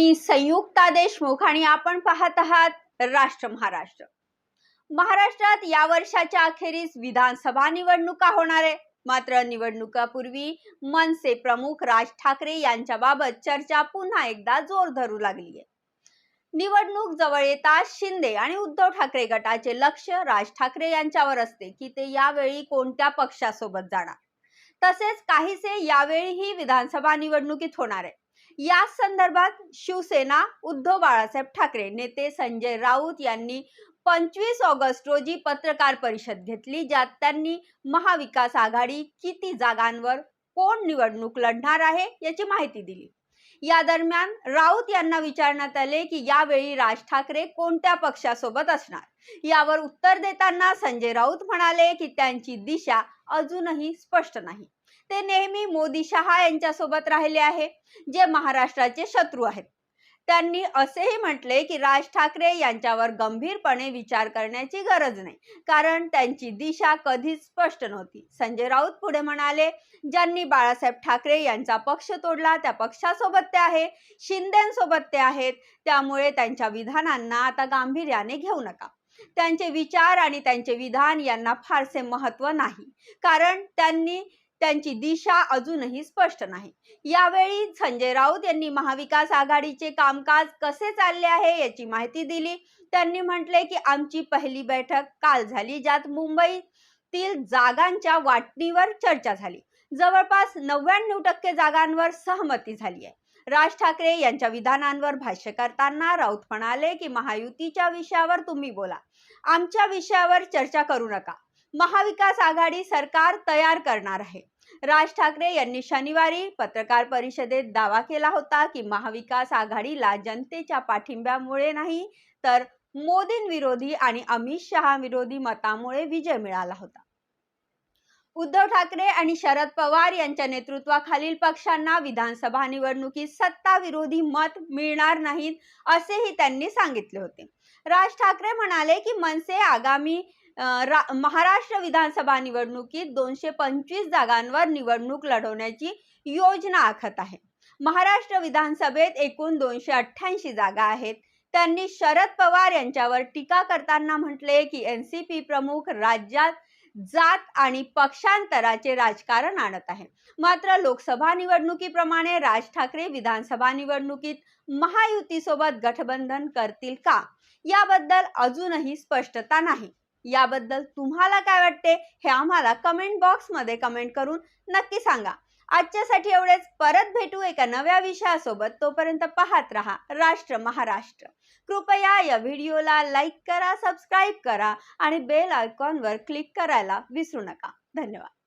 मी संयुक्ता देशमुख आणि आपण पाहत आहात राष्ट्र महाराष्ट्र. महाराष्ट्रात या वर्षाच्या अखेरीस विधानसभा निवडणुका होणार आहे. मात्र निवडणुकापूर्वी मनसे प्रमुख राज ठाकरे यांच्याबाबत चर्चा पुन्हा एकदा जोर धरू लागली आहे. निवडणूक जवळ येताच शिंदे आणि उद्धव ठाकरे गटाचे लक्ष राज ठाकरे यांच्यावर असते की ते यावेळी कोणत्या पक्षासोबत जाणार. तसेच काहीसे यावेळीही विधानसभा निवडणुकीत होणार आहे. या संदर्भात शिवसेना उद्धव बाळासाहेब ठाकरे नेते संजय राऊत यांनी पंचवीस ऑगस्ट रोजी पत्रकार परिषद घेतली ज्यात त्यांनी महाविकास आघाडी किती जागांवर कोण निवडणूक लढणार आहे याची माहिती दिली. या दरम्यान राऊत यांना विचारण्यात आले की यावेळी राज ठाकरे कोणत्या पक्षासोबत असणार? यावर उत्तर देताना संजय राऊत म्हणाले की त्यांची दिशा अजूनही स्पष्ट नाही. ते नेहमी मोदी शहा यांच्यासोबत राहिले आहे जे महाराष्ट्राचे शत्रू आहेत. त्यांनी असेही म्हटले की राज ठाकरे यांच्यावर गंभीरपणे विचार करण्याची गरज नाही कारण त्यांची दिशा कधीच स्पष्ट नव्हती. संजय राऊत पुढे म्हणाले ज्यांनी बाळासाहेब ठाकरे यांचा पक्ष तोडला त्या पक्षासोबत ते आहे शिंदेसोबत ते आहेत त्यामुळे त्यांच्या विधानांना आता गांभीर्याने घेऊ नका. त्यांचे विचार आणि त्यांचे विधान यांना फारसे महत्त्व नाही कारण त्यांनी त्यांची दिशा अजूनही स्पष्ट नाही. यावेळी संजय राऊत यांनी महाविकास आघाडीचे कामकाज कसे चालले आहे याची माहिती दिली. त्यांनी म्हटले की आमची पहिली बैठक काल झाली ज्यात मुंबईतील जागांच्या वाटणीवर चर्चा झाली. जवळपास नव्याण्णव टक्के जागांवर सहमती झाली आहे. राज ठाकरे यांच्या विधानांवर भाष्य करताना राऊत म्हणाले की महायुतीच्या विषयावर तुम्ही बोला. आमच्या विषयावर चर्चा करू नका. महाविकास आघाडी सरकार तयार करणार आहे. राज ठाकरे यांनी शनिवारी पत्रकार परिषदेत दावा केला होता की महाविकास आघाडीला जनतेच्या पाठिंब्यामुळे नाही तर मोदींविरोधी आणि अमित शहा विरोधी मतामुळे विजय मिळाला होता. उद्धव ठाकरे आणि शरद पवार यांच्या नेतृत्वाखालील पक्षांना विधानसभा निवडणुकीत सत्ता विरोधी मत मिळणार नाहीत असेही त्यांनी सांगितले होते. राज ठाकरे म्हणाले की मनसे आगामी महाराष्ट्र विधानसभा निवडणुकीत दोनशे पंचवीस जागांवर निवडणूक लढवण्याची योजना आखत आहे. महाराष्ट्र विधानसभेत एकूण दोनशे अठ्ठ्याऐंशी जागा आहेत. त्यांनी शरद पवार यांच्यावर टीका करताना म्हटले की एन सी पी प्रमुख राज्यात जात आणि पक्षांतराचे राजकारण आणत आहे. मात्र लोकसभा निवडणुकीप्रमाणे राज ठाकरे विधानसभा निवडणुकीत महायुतीसोबत गठबंधन करतील का? याबद्दल अजूनही स्पष्टता नाही. याबद्दल तुम्हाला काय वाटते हे आम्हाला कमेंट बॉक्समध्ये कमेंट करून नक्की सांगा. आजच्यासाठी एवढेच. परत भेटू एका नव्या विषयासोबत. तोपर्यंत पाहत रहा राष्ट्र महाराष्ट्र. कृपया या व्हिडिओला लाईक करा सबस्क्राईब करा आणि बेल आयकॉनवर क्लिक करायला विसरू नका. धन्यवाद.